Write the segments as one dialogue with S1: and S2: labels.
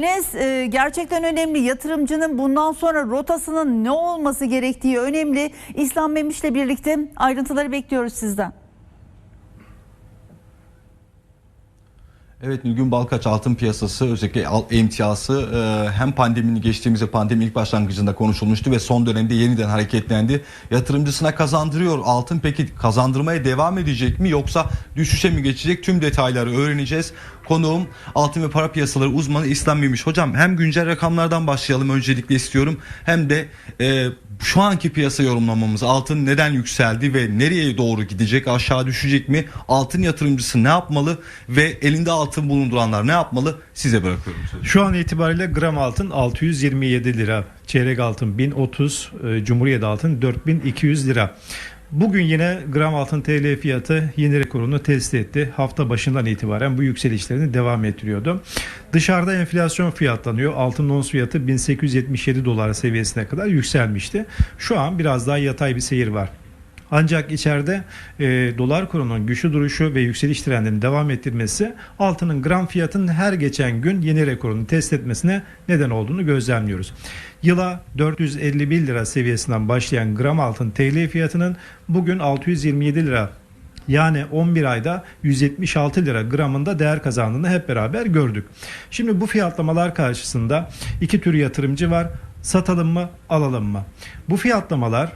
S1: Enes, e, gerçekten önemli. Yatırımcının bundan sonra rotasının ne olması gerektiği önemli. İslam Memiş'le birlikte ayrıntıları bekliyoruz sizden.
S2: Evet Nilgün Balkaç altın piyasası özellikle emtiası e, hem pandeminin geçtiğimizde pandemi ilk başlangıcında konuşulmuştu ve son dönemde yeniden hareketlendi. Yatırımcısına kazandırıyor altın peki kazandırmaya devam edecek mi yoksa düşüşe mi geçecek tüm detayları öğreneceğiz. Konuğum altın ve para piyasaları uzmanı İslam Memiş. Hocam hem güncel rakamlardan başlayalım öncelikle istiyorum hem de e, şu anki piyasa yorumlamamız altın neden yükseldi ve nereye doğru gidecek aşağı düşecek mi altın yatırımcısı ne yapmalı ve elinde altın bulunduranlar ne yapmalı size bırakıyorum sözü.
S3: Şu an itibariyle gram altın 627 lira, çeyrek altın 1030, e, Cumhuriyet altın 4200 lira. Bugün yine gram altın TL fiyatı yeni rekorunu test etti. Hafta başından itibaren bu yükselişlerini devam ettiriyordu. Dışarıda enflasyon fiyatlanıyor. Altın ons fiyatı 1877 dolar seviyesine kadar yükselmişti. Şu an biraz daha yatay bir seyir var. Ancak içeride e, dolar kurunun güçlü duruşu ve yükseliş trendinin devam ettirmesi altının gram fiyatının her geçen gün yeni rekorunu test etmesine neden olduğunu gözlemliyoruz. Yıla 451 lira seviyesinden başlayan gram altın TL fiyatının bugün 627 lira yani 11 ayda 176 lira gramında değer kazandığını hep beraber gördük. Şimdi bu fiyatlamalar karşısında iki tür yatırımcı var. Satalım mı, alalım mı? Bu fiyatlamalar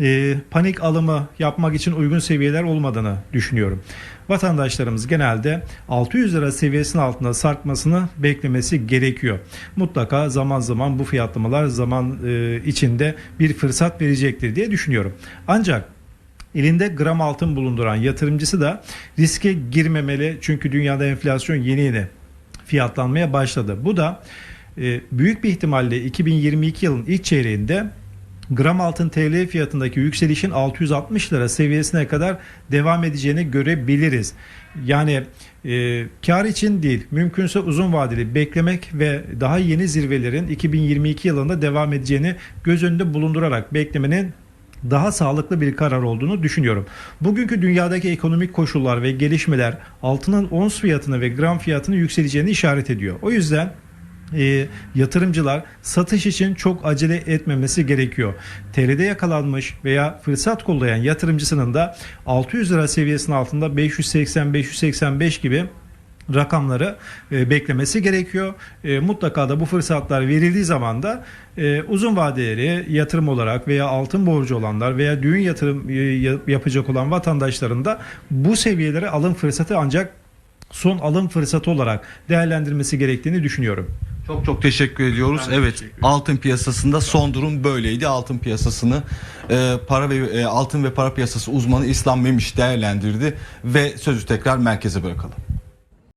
S3: e, panik alımı yapmak için uygun seviyeler olmadığını düşünüyorum. Vatandaşlarımız genelde 600 lira seviyesinin altında sarkmasını beklemesi gerekiyor. Mutlaka zaman zaman bu fiyatlamalar zaman e, içinde bir fırsat verecektir diye düşünüyorum. Ancak elinde gram altın bulunduran yatırımcısı da riske girmemeli çünkü dünyada enflasyon yeni yeni fiyatlanmaya başladı. Bu da e, büyük bir ihtimalle 2022 yılın ilk çeyreğinde gram altın TL fiyatındaki yükselişin 660 lira seviyesine kadar devam edeceğini görebiliriz. Yani e, kar için değil, mümkünse uzun vadeli beklemek ve daha yeni zirvelerin 2022 yılında devam edeceğini göz önünde bulundurarak beklemenin daha sağlıklı bir karar olduğunu düşünüyorum. Bugünkü dünyadaki ekonomik koşullar ve gelişmeler altının ons fiyatını ve gram fiyatını yükseleceğini işaret ediyor. O yüzden e, yatırımcılar satış için çok acele etmemesi gerekiyor. TL'de yakalanmış veya fırsat kollayan yatırımcısının da 600 lira seviyesinin altında 580-585 gibi rakamları e, beklemesi gerekiyor. E, mutlaka da bu fırsatlar verildiği zaman da e, uzun vadeli yatırım olarak veya altın borcu olanlar veya düğün yatırım e, ya- yapacak olan vatandaşların da bu seviyelere alım fırsatı ancak son alım fırsatı olarak değerlendirmesi gerektiğini düşünüyorum.
S2: Çok çok teşekkür ediyoruz.
S3: Ben
S2: evet
S3: teşekkür
S2: altın piyasasında son durum böyleydi. Altın piyasasını e, para ve e, altın ve para piyasası uzmanı İslam Memiş değerlendirdi ve sözü tekrar merkeze bırakalım.